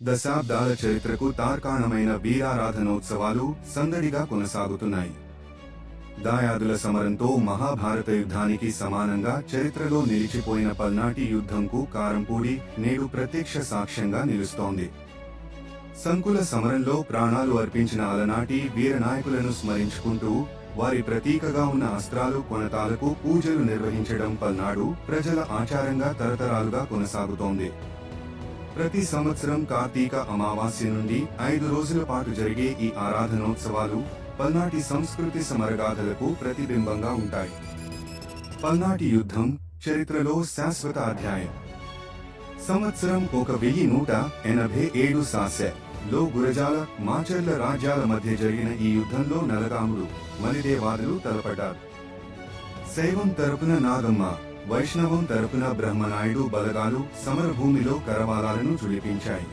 దశాబ్దాల చరిత్రకు తార్కాణమైన వీరారాధనోత్సవాలు సందడిగా కొనసాగుతున్నాయి. దాయాదుల సమరంతో మహాభారత యుద్ధానికి సమానంగా చరిత్రలో నిలిచిపోయిన పల్నాటి యుద్ధంకు కారంపూడి నేడు ప్రత్యక్ష సాక్ష్యంగా నిలుస్తోంది. సంకుల సమరంలో ప్రాణాలు అర్పించిన అలనాటి వీరనాయకులను స్మరించుకుంటూ వారి ప్రతీకగా ఉన్న అస్త్రాలు కొనతాలకు పూజలు నిర్వహించడం పల్నాడు ప్రజల ఆచారంగా తరతరాలుగా కొనసాగుతోంది. ప్రతి సంవత్సరం కార్తీక అమావాస్య నుండి ఐదు రోజుల పాటు జరిగే ఈ ఆరాధనోత్సవాలు పల్నాటి సంస్కృతి సమరగాథలకు ప్రతిబింబంగా ఉంటాయి. పల్నాటి యుద్ధం చరిత్రలో శాశ్వత అధ్యాయం. సంవత్సరం ఒక వెయ్యి నూట ఎనభై ఏడు సాసె లో గురజాల మాచర్ల రాజ్యాల మధ్య జరిగిన ఈ యుద్ధంలో నలగాముడు మలిదేవాదులు తలపడ్డారు. శైవం తరపున నాగమ్మ వైష్ణవం తరపున బ్రహ్మనాయుడు బలగాలు సమరభూమిలో కరవాలాలను చుడిపించాయి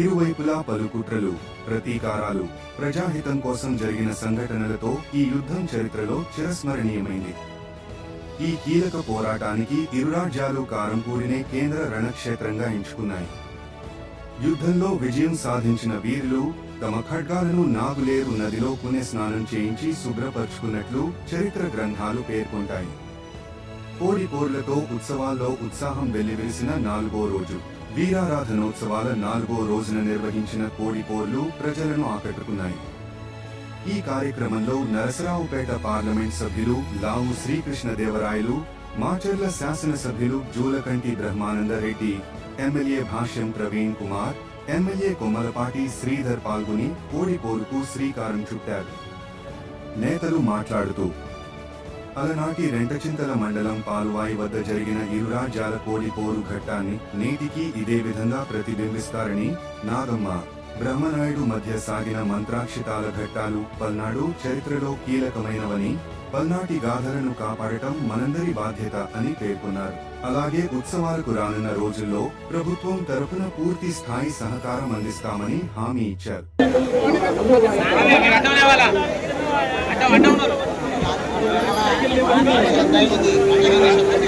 ఇరువైపులా పలు కుట్రలు ప్రతీకారాలు ప్రజాహితం కోసం జరిగిన సంఘటనలతో ఈ యుద్ధం చరిత్రలో చిరస్మరణీయమైంది. ఈ కీలక పోరాటానికి ఇరు రాజ్యాలు కారంపూడినే కేంద్ర రణక్షేత్రంగా ఎంచుకున్నాయి. యుద్ధంలో విజయం సాధించిన వీరులు తమ ఖడ్గాలను నాగులేరు నదిలో పుణ్య స్నానం చేయించి శుభ్రపరుచుకున్నట్లు చరిత్ర గ్రంథాలు పేర్కొంటాయి. కోడి పోర్లతో ఉత్సవాల్లో ఉత్సాహం వెల్లివేసిన నాలుగో రోజు. వీరారాధనోత్సవాల నాలుగో రోజున నిర్వహించిన కోడి పోర్లు ప్రజలను ఆకట్టుకున్నాయి. ఈ కార్యక్రమంలో నరసరావుపేట పార్లమెంట్ సభ్యులు లావు శ్రీకృష్ణదేవరాయలు మాచర్ల శాసనసభ్యులు జూలకంటి బ్రహ్మానందరెడ్డి ఎమ్మెల్యే భాష్యం ప్రవీణ్ కుమార్ ఎమ్మెల్యే కొమ్మలపాటి శ్రీధర్ పాల్గొని కోడిపోరుకు శ్రీకారం చుట్టారు. నేతలు మాట్లాడుతూ అలనాటి రెంటచింతల మండలం పాలువాయి వద్ద జరిగిన ఇరు రాజ్యాల పోరు ఘట్టాన్ని నేటికి ఇదే విధంగా ప్రతిబింబిస్తారని నాగమ్మ బ్రహ్మనాయుడు మధ్య సాగిన మంత్రాక్షితాల ఘట్టాలు పల్నాడు చరిత్రలో కీలకమైనవని పల్నాటి గాథలను కాపాడటం మనందరి బాధ్యత అని పేర్కొన్నారు అలాగే ఉత్సవాలకు రానున్న రోజుల్లో ప్రభుత్వం తరపున పూర్తి స్థాయి సహకారం అందిస్తామని హామీ ఇచ్చారు ಆಗಿದೆ ಅದರ ಸತ್ತಾಯಿದೆ ಅದರ ಸತ್ತಾಯಿದೆ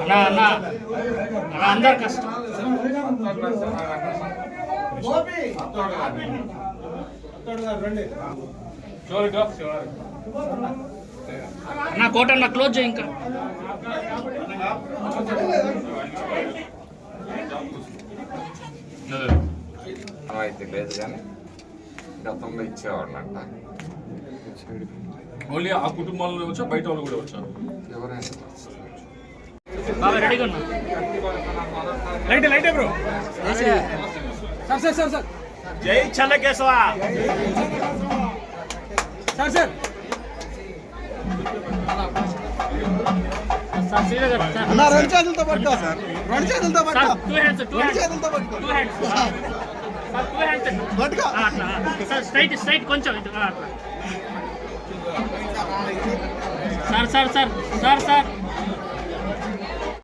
అన్నా అన్నా. అన్నా అందరు కష్టం. అన్నా కోట అన్న క్లోజ్ చేయి ఇంకా. అయితే లేదు కానీ గతంలో ఇచ్చేవాళ్ళంట. ఓన్లీ ఆ కుటుంబాల్లో వచ్చా బయట వాళ్ళు కూడా వచ్చారు? ఎవరైనా బాబా రెడీగా ఉన్నా? Light light bro sir sir sir sir జై Challakeshava sir sir sir sir అన్న రెండు చేతులతో పట్టుకో రెండు చేతులతో సార్ పట్టుకో. రెండు హ్యాండ్స్ చేతులతో పట్టుకో. సార్. సార్ స్ట్రైట్ స్ట్రైట్ కొంచెం Sar sar sar sar sar